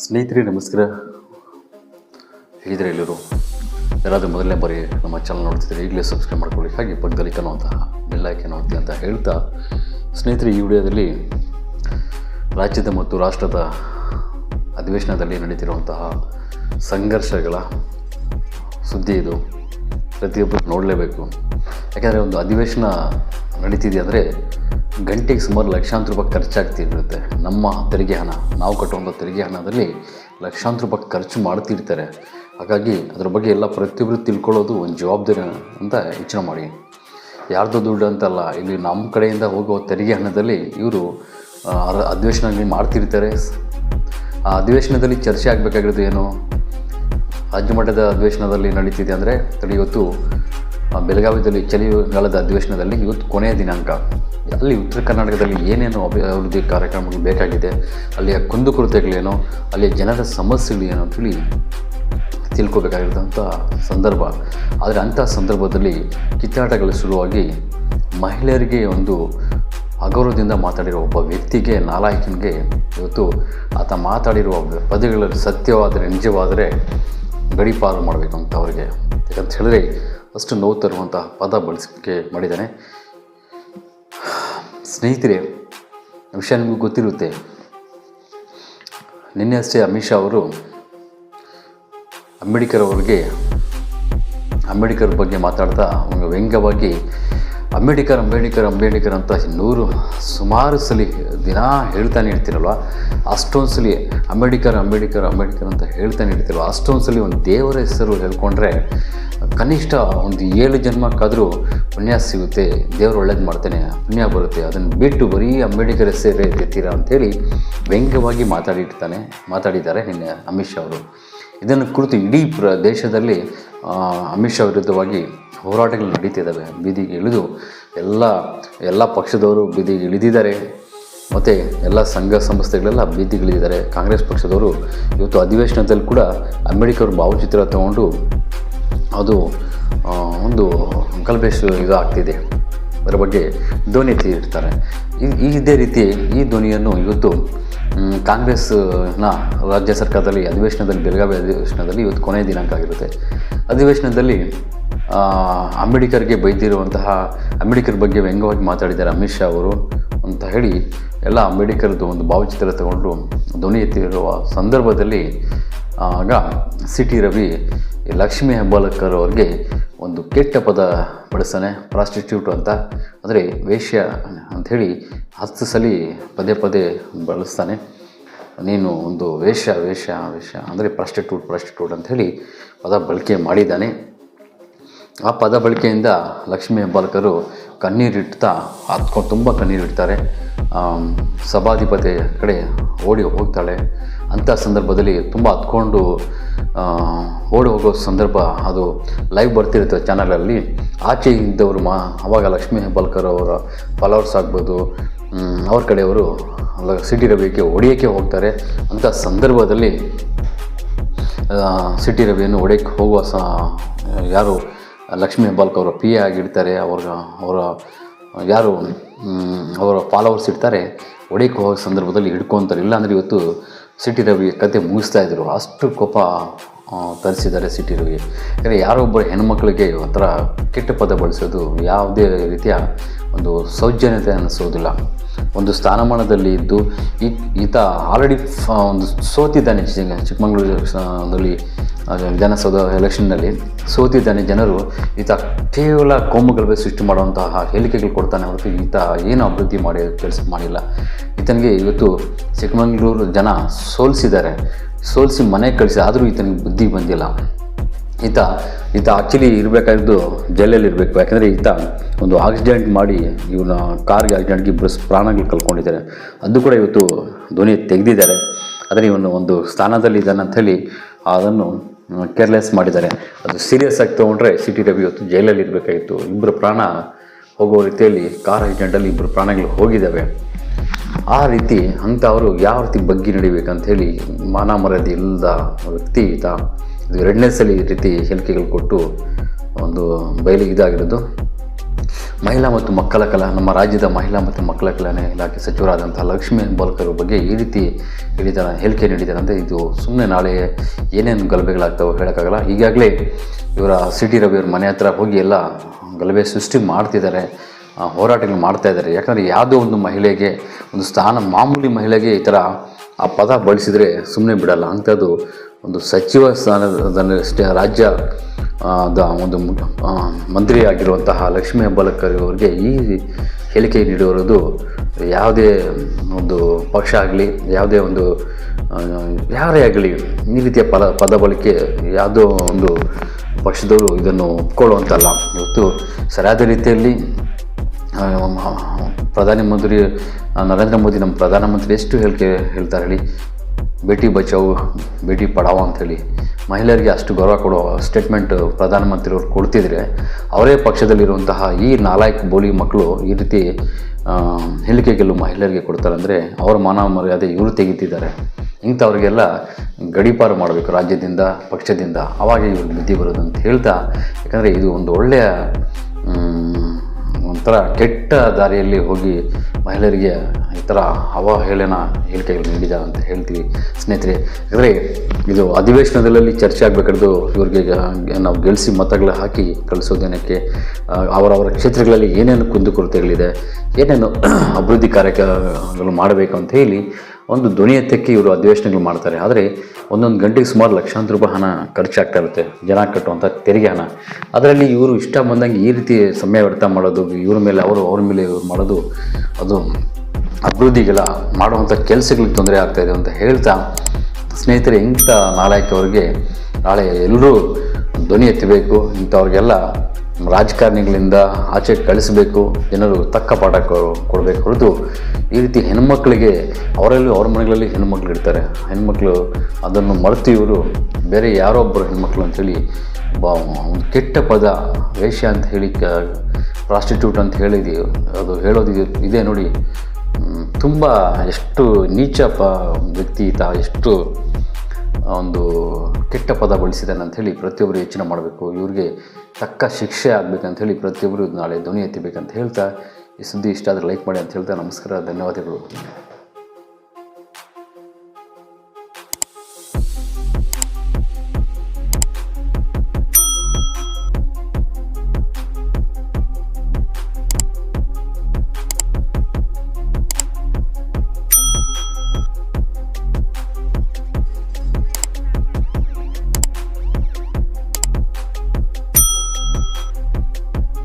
ಸ್ನೇಹಿತರೆ, ನಮಸ್ಕಾರ. ಹೇಳಿದರೆ ಎಲ್ಲರೂ? ಯಾರಾದರೂ ಮೊದಲನೇ ಬಾರಿ ನಮ್ಮ ಚಾನಲ್ ನೋಡ್ತಿದ್ರೆ ಈಗಲೇ ಸಬ್ಸ್ಕ್ರೈಬ್ ಮಾಡ್ಕೊಳ್ಳಿ. ಹಾಗೆ ಪಕ್ಕದಲ್ಲಿ ಕಾಣುವಂತಹ ಬೆಲ್ ಐಕನ್ ನೋಡ್ತೀವಿ ಅಂತ ಹೇಳ್ತಾ, ಸ್ನೇಹಿತರೆ, ಈ ವಿಡಿಯೋದಲ್ಲಿ ರಾಜ್ಯದ ಮತ್ತು ರಾಷ್ಟ್ರದ ಅಧಿವೇಶನದಲ್ಲಿ ನಡೀತಿರುವಂತಹ ಸಂಘರ್ಷಗಳ ಸುದ್ದಿ ಇದು. ಪ್ರತಿಯೊಬ್ಬರು ನೋಡಲೇಬೇಕು. ಯಾಕೆಂದರೆ ಒಂದು ಅಧಿವೇಶನ ನಡೀತಿದೆ ಅಂದರೆ ಗಂಟೆಗೆ ಸುಮಾರು ಲಕ್ಷಾಂತರ ರೂಪಾಯಿ ಖರ್ಚಾಗ್ತಿರುತ್ತೆ. ನಮ್ಮ ತೆರಿಗೆ ಹಣ, ನಾವು ಕಟ್ಟುವಂಥ ತೆರಿಗೆ ಹಣದಲ್ಲಿ ಲಕ್ಷಾಂತರ ರೂಪಾಯಿ ಖರ್ಚು ಮಾಡ್ತಿರ್ತಾರೆ. ಹಾಗಾಗಿ ಅದ್ರ ಬಗ್ಗೆ ಎಲ್ಲ ಪ್ರತಿಯೊಬ್ಬರು ತಿಳ್ಕೊಳ್ಳೋದು ಒಂದು ಜವಾಬ್ದಾರಿ ಅಂತ ಯೋಚನೆ ಮಾಡಿ. ಯಾರ್ದು ದುಡ್ಡು ಅಂತಲ್ಲ, ಇಲ್ಲಿ ನಮ್ಮ ಕಡೆಯಿಂದ ಹೋಗುವ ತೆರಿಗೆ ಹಣದಲ್ಲಿ ಇವರು ಅಧಿವೇಶನ ಮಾಡ್ತಿರ್ತಾರೆ. ಆ ಅಧಿವೇಶನದಲ್ಲಿ ಚರ್ಚೆ ಆಗಬೇಕಾಗಿರೋದು ಏನು? ರಾಜ್ಯ ಮಟ್ಟದ ಅಧಿವೇಶನದಲ್ಲಿ ನಡೀತಿದೆ ಅಂದರೆ ಇವತ್ತು ಬೆಳಗಾವಿಯಲ್ಲಿ ಚಳಿಗಾಲದ ಅಧಿವೇಶನದಲ್ಲಿ ಇವತ್ತು ಕೊನೆಯ ದಿನಾಂಕ. ಅಲ್ಲಿ ಉತ್ತರ ಕರ್ನಾಟಕದಲ್ಲಿ ಏನೇನು ಅಭಿವೃದ್ಧಿ ಕಾರ್ಯಕ್ರಮಗಳು ಬೇಕಾಗಿದೆ, ಅಲ್ಲಿಯ ಕುಂದುಕೊರತೆಗಳೇನು ಅಲ್ಲಿಯ ಜನರ ಸಮಸ್ಯೆಗಳೇನು ಅಂತೇಳಿ ತಿಳ್ಕೊಬೇಕಾಗಿರೋಂಥ ಸಂದರ್ಭ. ಆದರೆ ಅಂಥ ಸಂದರ್ಭದಲ್ಲಿ ಕಿತ್ತಾಟಗಳು ಶುರುವಾಗಿ ಮಹಿಳೆಯರಿಗೆ ಒಂದು ಅಗೌರವದಿಂದ ಮಾತಾಡಿರೋ ಒಬ್ಬ ವ್ಯಕ್ತಿಗೆ ನಾಲಾಯಕನಿಗೆ ಇವತ್ತು ಆತ ಮಾತಾಡಿರುವ ಪದಗಳಲ್ಲಿ ಸತ್ಯವಾದರೆ, ನಿಜವಾದರೆ ಗಡಿಪಾರು ಮಾಡಬೇಕು ಅಂತ ಅವರಿಗೆ. ಯಾಕಂತ ಹೇಳಿದ್ರೆ ಅಷ್ಟು ನೋವು ತರುವಂತಹ ಪದ ಬಳಸಿಕೆ ಮಾಡಿದ್ದಾನೆ. ಸ್ನೇಹಿತರೆ, ವಿಷಯ ನಿಮಗೂ ಗೊತ್ತಿರುತ್ತೆ. ನಿನ್ನೆ ಅಷ್ಟೇ ಅಮಿತ್ ಶಾ ಅವರು ಅಂಬೇಡ್ಕರ್ ಅವರಿಗೆ, ಅಂಬೇಡ್ಕರ್ ಬಗ್ಗೆ ಮಾತಾಡ್ತಾ ಒಂದು ವ್ಯಂಗ್ಯವಾಗಿ, ಅಂಬೇಡ್ಕರ್ ಅಂಬೇಡ್ಕರ್ ಅಂಬೇಡ್ಕರ್ ಅಂತ ನೂರು ಸುಮಾರು ಸಲ ದಿನ ಹೇಳ್ತಾನೆ ಇರ್ತಿರಲ್ವ? ಅಷ್ಟೊಂದು ಸಲ ಅಂಬೇಡ್ಕರ್ ಅಂಬೇಡ್ಕರ್ ಅಂಬೇಡ್ಕರ್ ಅಂತ ಹೇಳ್ತಾನೆ ಇರ್ತಿರಲ್ವ? ಅಷ್ಟೊಂದು ಸಲ ಒಂದು ದೇವರ ಹೆಸರು ಹೇಳ್ಕೊಂಡ್ರೆ ಕನಿಷ್ಠ ಒಂದು ಏಳು ಜನ್ಮಕ್ಕಾದರೂ ಪುಣ್ಯ ಸಿಗುತ್ತೆ, ದೇವರು ಒಳ್ಳೇದು ಮಾಡ್ತಾನೆ, ಪುಣ್ಯ ಬರುತ್ತೆ. ಅದನ್ನು ಬಿಟ್ಟು ಬರೀ ಅಂಬೇಡ್ಕರ್ ಸೇವೆ ಎತ್ತೀರಾ ಅಂಥೇಳಿ ವ್ಯಂಗ್ಯವಾಗಿ ಮಾತಾಡಿರ್ತಾನೆ, ಮಾತಾಡಿದ್ದಾರೆ ನಿನ್ನೆ ಅಮಿತ್ ಶಾ ಅವರು. ಇದನ್ನು ಕುರಿತು ಇಡೀ ಪ್ರ ದೇಶದಲ್ಲಿ ಅಮಿತ್ ಶಾ ವಿರುದ್ಧವಾಗಿ ಹೋರಾಟಗಳು ನಡೀತಿದ್ದಾವೆ ಬೀದಿಗೆ ಇಳಿದು ಎಲ್ಲ ಎಲ್ಲ ಪಕ್ಷದವರು ಬೀದಿಗೆ ಇಳಿದಿದ್ದಾರೆ. ಮತ್ತು ಎಲ್ಲ ಸಂಘ ಸಂಸ್ಥೆಗಳೆಲ್ಲ ಬೀದಿಗಿಳಿದಿದ್ದಾರೆ ಕಾಂಗ್ರೆಸ್ ಪಕ್ಷದವರು ಇವತ್ತು ಅಧಿವೇಶನದಲ್ಲಿ ಕೂಡ ಅಂಬೇಡ್ಕರ್ ಭಾವಚಿತ್ರ ತಗೊಂಡು ಅದು ಒಂದು ಇದು ಆಗ್ತಿದೆ. ಅದರ ಬಗ್ಗೆ ಧ್ವನಿ ಎತ್ತಿರ್ತಾರೆ ಈ- ಇದೇ ರೀತಿ ಈ ಧ್ವನಿಯನ್ನು ಇವತ್ತು ಕಾಂಗ್ರೆಸ್ನ ರಾಜ್ಯ ಸರ್ಕಾರದಲ್ಲಿ, ಅಧಿವೇಶನದಲ್ಲಿ, ಬೆಳಗಾವಿ ಅಧಿವೇಶನದಲ್ಲಿ ಇವತ್ತು ಕೊನೆಯ ದಿನಾಂಕ ಆಗಿರುತ್ತೆ. ಅಧಿವೇಶನದಲ್ಲಿ ಅಂಬೇಡ್ಕರ್ಗೆ ಬೈದಿರುವಂತಹ ಅಂಬೇಡ್ಕರ್ ಬಗ್ಗೆ ವ್ಯಂಗ್ಯವಾಗಿ ಮಾತಾಡಿದ್ದಾರೆ ಅಮಿತ್ ಶಾ ಅವರು ಅಂತ ಹೇಳಿ ಎಲ್ಲ ಅಂಬೇಡ್ಕರ್ದು ಒಂದು ಭಾವಚಿತ್ರ ತಗೊಂಡು ಧ್ವನಿ ಎತ್ತಿರುವ ಸಂದರ್ಭದಲ್ಲಿ ಆಗ ಸಿ ಟಿ ರವಿ ಲಕ್ಷ್ಮೀ ಹೆಬ್ಬಾಳ್ಕರ್ ಅವ್ರಿಗೆ ಒಂದು ಕೆಟ್ಟ ಪದ ಬಳಸ್ತಾನೆ ಪ್ರಾಸ್ಟಿಟ್ಯೂಟ್ ಅಂತ. ಅಂದರೆ ವೇಶ್ಯ ಅಂಥೇಳಿ ಹತ್ತು ಸಲ ಪದೇ ಪದೇ ಬಳಸ್ತಾನೆ. ನೀನು ಒಂದು ವೇಷ ವೇಷ ವೇಷ ಅಂದರೆ ಪ್ರಾಸ್ಟಿಟ್ಯೂಟ್ ಪ್ರಾಸ್ಟಿಟ್ಯೂಟ್ ಅಂಥೇಳಿ ಪದ ಬಳಕೆ ಮಾಡಿದ್ದಾನೆ. ಆ ಪದ ಬಳಕೆಯಿಂದ ಲಕ್ಷ್ಮೀ ಹೆಬ್ಬಾಳ್ಕರು ಕಣ್ಣೀರಿಡ್ತಾ ಹತ್ಕೊಂಡು ತುಂಬ ಕಣ್ಣೀರಿಡ್ತಾರೆ ಸಭಾಧಿಪತಿ ಕಡೆ ಓಡಿ ಹೋಗ್ತಾಳೆ. ಅಂಥ ಸಂದರ್ಭದಲ್ಲಿ ತುಂಬ ಹತ್ಕೊಂಡು ಓಡಿ ಹೋಗೋ ಸಂದರ್ಭ ಅದು ಲೈವ್ ಬರ್ತಿರುತ್ತೆ ಚಾನಲಲ್ಲಿ ಆಚೆ ಇದ್ದವರು ಮಾ, ಅವಾಗ ಲಕ್ಷ್ಮೀ ಹೆಬ್ಬಾಳ್ಕರ್ ಅವರ ಫಾಲೋವರ್ಸ್ ಆಗ್ಬೋದು. ಅವ್ರ ಕಡೆಯವರು ಸಿಟಿ ರವಿಗೆ ಹೊಡಿಯೋಕ್ಕೆ ಹೋಗ್ತಾರೆ. ಅಂಥ ಸಂದರ್ಭದಲ್ಲಿ ಸಿಟಿ ರವಿಯನ್ನು ಹೊಡೆಯಕ್ಕೆ ಹೋಗುವ ಸ, ಯಾರು ಲಕ್ಷ್ಮೀ ಹೆಬ್ಬಾಲ್ಕ್ ಅವರ ಪಿ ಎ ಆಗಿರ್ತಾರೆ ಅವ್ರ ಅವರ, ಯಾರು ಅವರ ಫಾಲೋವರ್ಸ್ ಇರ್ತಾರೆ ಒಡೆಯಕ್ಕೆ ಹೋಗೋ ಸಂದರ್ಭದಲ್ಲಿ ಹಿಡ್ಕೊತಾರೆ. ಇಲ್ಲಾಂದರೆ ಇವತ್ತು ಸಿಟಿ ರವಿ ಕತೆ ಮುಗಿಸ್ತಾ ಇದ್ರು. ಅಷ್ಟು ಕೋಪ ತರಿಸಿದ್ದಾರೆ ಸಿಟಿ ರವಿ. ಯಾಕಂದರೆ ಯಾರೊಬ್ಬ ಹೆಣ್ಮಕ್ಳಿಗೆ ಒಂಥರ ಕೆಟ್ಟ ಪದ ಬಳಸೋದು ಯಾವುದೇ ರೀತಿಯ ಒಂದು ಸೌಜನ್ಯತೆ ಅನ್ನಿಸೋದಿಲ್ಲ ಒಂದು ಸ್ಥಾನಮಾನದಲ್ಲಿ ಇದ್ದು ಈತ ಆಲ್ರೆಡಿ ಒಂದು ಸೋತಿದ್ದಾನೆ ಚಿಕ್ಕಮಗಳೂರು ಚಿಕ್ಕಮಗಳೂರಲ್ಲಿ ವಿಧಾನಸೌಧ ಎಲೆಕ್ಷನ್ನಲ್ಲಿ ಸೋತಿದ್ದಾನೆ ಜನರು, ಈತ ಕೇವಲ ಕೋಮುಗಲಭೆ ಸೃಷ್ಟಿ ಮಾಡುವಂತಹ ಹೇಳಿಕೆಗಳು ಕೊಡ್ತಾನೆ ಹೊರತು ಈತ ಏನು ಅಭಿವೃದ್ಧಿ ಮಾಡಿ ಕೆಲಸ ಮಾಡಿಲ್ಲ. ಈತನಿಗೆ ಇವತ್ತು ಚಿಕ್ಕಮಗಳೂರು ಜನ ಸೋಲಿಸಿದ್ದಾರೆ. ಸೋಲಿಸಿ ಮನೆಗೆ ಕಳಿಸಿ ಆದರೂ ಈತನಿಗೆ ಬುದ್ಧಿ ಬಂದಿಲ್ಲ. ಈತ ಈತ ಆ್ಯಕ್ಚುಲಿ ಇರಬೇಕಾಗಿದ್ದು ಜೈಲಲ್ಲಿ ಇರಬೇಕು. ಯಾಕಂದರೆ ಈತ ಒಂದು ಆಕ್ಸಿಡೆಂಟ್ ಮಾಡಿ ಇವನ ಕಾರ್ಗೆ ಆಕ್ಸಿಡೆಂಟ್ಗೆ ಇಬ್ಬರು ಪ್ರಾಣಗಳು ಕಳ್ಕೊಂಡಿದ್ದಾರೆ. ಅದು ಕೂಡ ಇವತ್ತು ಧ್ವನಿ ತೆಗೆದಿದ್ದಾರೆ. ಆದರೆ ಇವನು ಒಂದು ಸ್ಥಾನದಲ್ಲಿ ಇದ್ದಾನೆ ಅಂಥೇಳಿ ಅದನ್ನು ಕೇರ್ಲೆಸ್ ಮಾಡಿದ್ದಾರೆ. ಅದು ಸೀರಿಯಸ್ ಆಗಿ ತೊಗೊಂಡ್ರೆ ಸಿಟಿ ರವಿ ಇವತ್ತು ಜೈಲಲ್ಲಿ ಇರಬೇಕಾಗಿತ್ತು. ಇಬ್ಬರು ಪ್ರಾಣ ಹೋಗೋ ರೀತಿಯಲ್ಲಿ ಕಾರ್ ಆಕ್ಸಿಡೆಂಟಲ್ಲಿ ಇಬ್ಬರು ಪ್ರಾಣಗಳು ಹೋಗಿದ್ದಾವೆ. ಆ ರೀತಿ ಅಂಥವರು ಯಾವ ರೀತಿ ಬಗ್ಗಿ ನಡಿಬೇಕಂತ ಹೇಳಿ ಮಾನ ಮರ್ಯಾದೆ ಇಲ್ಲದ ವ್ಯಕ್ತಿ ಈತ. ಎರಡನೇ ಸಲ ಈ ರೀತಿ ಹೇಳಿಕೆಗಳು ಕೊಟ್ಟು ಒಂದು ಬಯಲಿಗೆ ಇದಾಗಿರೋದು. ಮಹಿಳಾ ಮತ್ತು ಮಕ್ಕಳ ಕಲಾ ನಮ್ಮ ರಾಜ್ಯದ ಮಹಿಳಾ ಮತ್ತು ಮಕ್ಕಳ ಕಲ್ಯಾಣ ಇಲಾಖೆ ಸಚಿವರಾದಂಥ ಲಕ್ಷ್ಮೀ ಹೆಬ್ಬಾಳ್ಕರ್ ಬಗ್ಗೆ ಈ ರೀತಿ ಹೇಳಿದ್ದಾರೆ ಹೇಳಿಕೆ ನೀಡಿದ್ದಾರೆ ಅಂದರೆ ಇದು ಸುಮ್ಮನೆ ನಾಳೆ ಏನೇನು ಗಲಭೆಗಳಾಗ್ತಾವೆ ಹೇಳೋಕ್ಕಾಗಲ್ಲ. ಈಗಾಗಲೇ ಇವರ ಸಿ ಟಿ ರವಿಯವ್ರ ಮನೆ ಹತ್ರ ಹೋಗಿ ಎಲ್ಲ ಗಲಭೆ ಸೃಷ್ಟಿ ಮಾಡ್ತಿದ್ದಾರೆ ಹೋರಾಟಗಳು ಮಾಡ್ತಾ ಇದ್ದಾರೆ. ಯಾಕಂದರೆ ಯಾವುದೋ ಒಂದು ಮಹಿಳೆಗೆ, ಒಂದು ಸ್ಥಾನ, ಮಾಮೂಲಿ ಮಹಿಳೆಗೆ ಈ ಥರ ಆ ಪದ ಬಳಸಿದರೆ ಸುಮ್ಮನೆ ಬಿಡಲ್ಲ. ಅಂಥದ್ದು ಒಂದು ಸಚಿವ ಸ್ಥಾನದ ರಾಜ್ಯ ದ ಒಂದು ಮಂತ್ರಿ ಆಗಿರುವಂತಹ ಲಕ್ಷ್ಮೀ ಹೆಬ್ಬಾಳಕರ್ ಅವರಿಗೆ ಈ ಹೇಳಿಕೆ ನೀಡಿರೋದು ಯಾವುದೇ ಒಂದು ಪಕ್ಷ ಆಗಲಿ, ಯಾವುದೇ ಒಂದು ಯಾರೇ ಆಗಲಿ ಈ ರೀತಿಯ ಪದ ಪದ ಬಳಕೆ ಯಾವುದೋ ಒಂದು ಪಕ್ಷದವರು ಇದನ್ನು ಒಪ್ಕೊಳ್ಳುವಂತಲ್ಲ. ಇವತ್ತು ಸರಿಯಾದ ರೀತಿಯಲ್ಲಿ ಪ್ರಧಾನಿ ಮಂತ್ರಿ ನರೇಂದ್ರ ಮೋದಿ ನಮ್ಮ ಪ್ರಧಾನಮಂತ್ರಿ ಎಷ್ಟು ಹೇಳಿಕೆ ಹೇಳ್ತಾರೆ ಹೇಳಿ. ಬೇಟಿ ಬಚಾವು, ಬೇಟಿ ಪಡಾವೋ ಅಂಥೇಳಿ ಮಹಿಳೆಯರಿಗೆ ಅಷ್ಟು ಗೌರವ ಕೊಡೋ ಸ್ಟೇಟ್ಮೆಂಟ್ ಪ್ರಧಾನಮಂತ್ರಿಯವರು ಕೊಡ್ತಿದ್ರೆ, ಅವರೇ ಪಕ್ಷದಲ್ಲಿರುವಂತಹ ಈ ನಾಲ್ಕು ಬೋಲಿ ಮಕ್ಕಳು ಈ ರೀತಿ ಹೇಳಿಕೆ ಗೆಲ್ಲು ಮಹಿಳೆಯರಿಗೆ ಕೊಡ್ತಾರೆ ಅಂದರೆ ಅವರ ಮಾನ ಮರ್ಯಾದೆ ಇವರು ತೆಗಿತಿದ್ದಾರೆ. ಇಂಥವ್ರಿಗೆಲ್ಲ ಗಡೀಪಾರು ಮಾಡಬೇಕು ರಾಜ್ಯದಿಂದ, ಪಕ್ಷದಿಂದ. ಅವಾಗ ಇವ್ರಿಗೆ ಬುದ್ಧಿ ಬರೋದು ಅಂತ ಹೇಳ್ತಾ, ಯಾಕಂದರೆ ಇದು ಒಂದು ಒಳ್ಳೆಯ ಒಂಥರ ಕೆಟ್ಟ ದಾರಿಯಲ್ಲಿ ಹೋಗಿ ಮಹಿಳೆಯರಿಗೆ ಈ ಥರ ಅವಹೇಳನ ಹೇಳಿಕೆಗಳು ನೀಡಿದ ಅಂತ ಹೇಳ್ತೀವಿ. ಸ್ನೇಹಿತರೆ, ಯಾಕಂದರೆ ಇದು ಅಧಿವೇಶನದಲ್ಲಿ ಚರ್ಚೆ ಆಗಬೇಕಾದ್ದು ಇವ್ರಿಗೆ ನಾವು ಗೆಲ್ಲಿಸಿ ಮತಗಳು ಹಾಕಿ ಕಳಿಸೋದೇನಕ್ಕೆ ಅವರವರ ಕ್ಷೇತ್ರಗಳಲ್ಲಿ ಏನೇನು ಕುಂದುಕೊರತೆಗಳಿದೆ, ಏನೇನು ಅಭಿವೃದ್ಧಿ ಕಾರ್ಯಕ್ರಮಗಳು ಮಾಡಬೇಕು ಅಂತ ಹೇಳಿ ಒಂದು ಧ್ವನಿ ಎತ್ತಕ್ಕೆ ಇವರು ಅಧಿವೇಶನಗಳು ಮಾಡ್ತಾರೆ. ಆದರೆ ಒಂದೊಂದು ಗಂಟೆಗೆ ಸುಮಾರು ಲಕ್ಷಾಂತರ ರೂಪಾಯಿ ಹಣ ಖರ್ಚಾಗ್ತಾ ಇರುತ್ತೆ. ಜನ ಕಟ್ಟುವಂಥ ತೆರಿಗೆ ಹಣ. ಅದರಲ್ಲಿ ಇವರು ಇಷ್ಟ ಬಂದಂಗೆ ಈ ರೀತಿ ಸಮಯ ವ್ಯರ್ಥ ಮಾಡೋದು, ಇವ್ರ ಮೇಲೆ ಅವರು ಅವ್ರ ಮೇಲೆ ಇವ್ರು ಮಾಡೋದು, ಅದು ಅಭಿವೃದ್ಧಿಗಳ ಮಾಡುವಂಥ ಕೆಲಸಗಳಿಗೆ ತೊಂದರೆ ಆಗ್ತಾಯಿದೆ ಅಂತ ಹೇಳ್ತಾ ಸ್ನೇಹಿತರೆ, ಇಂಥ ನಾಲಾಯಕವ್ರಿಗೆ ನಾಳೆ ಎಲ್ಲರೂ ಧ್ವನಿ ಎತ್ತಬೇಕು. ಇಂಥವ್ರಿಗೆಲ್ಲ ರಾಜಕಾರಣಿಗಳಿಂದ ಆಚೆ ಕಳಿಸಬೇಕು, ಜನರು ತಕ್ಕ ಪಾಠ ಕೊಡಬೇಕು ಹೊರತು ಈ ರೀತಿ ಹೆಣ್ಮಕ್ಳಿಗೆ ಅವರಲ್ಲಿ ಅವ್ರ ಮನೆಗಳಲ್ಲಿ ಹೆಣ್ಮಕ್ಳು ಇರ್ತಾರೆ. ಹೆಣ್ಮಕ್ಳು ಅದನ್ನು ಮರೆತು ಇವರು ಬೇರೆ ಯಾರೋ ಒಬ್ಬರು ಹೆಣ್ಮಕ್ಳು ಅಂಥೇಳಿ ಬಾ ಒಂದು ಕೆಟ್ಟ ಪದ, ವೇಷ ಅಂತ ಹೇಳಿ ಕ ಪ್ರಾಸ್ಟಿಟ್ಯೂಟ್ ಅಂತ ಹೇಳಿದಿ, ಅದು ಹೇಳೋದು ಇದೆ- ಇದೆ ನೋಡಿ ತುಂಬ ಎಷ್ಟು ನೀಚ ಪ, ವ್ಯಕ್ತಿ ಈತ ಎಷ್ಟು ಒಂದು ಕೆಟ್ಟ ಪದ ಬಳಸಿದ್ದಾನೆ ಅಂಥೇಳಿ ಪ್ರತಿಯೊಬ್ಬರು ಯೋಚನೆ ಮಾಡಬೇಕು. ಇವರಿಗೆ ತಕ್ಕ ಶಿಕ್ಷೆ ಆಗಬೇಕಂತ ಹೇಳಿ ಪ್ರತಿಯೊಬ್ಬರು ನಾಳೆ ಧ್ವನಿ ಎತ್ತಬೇಕಂತ ಹೇಳ್ತಾ ಈ ಸುದ್ದಿ ಇಷ್ಟ ಆದರೆ ಲೈಕ್ ಮಾಡಿ ಅಂತ ಹೇಳ್ತಾ ನಮಸ್ಕಾರ, ಧನ್ಯವಾದಗಳು.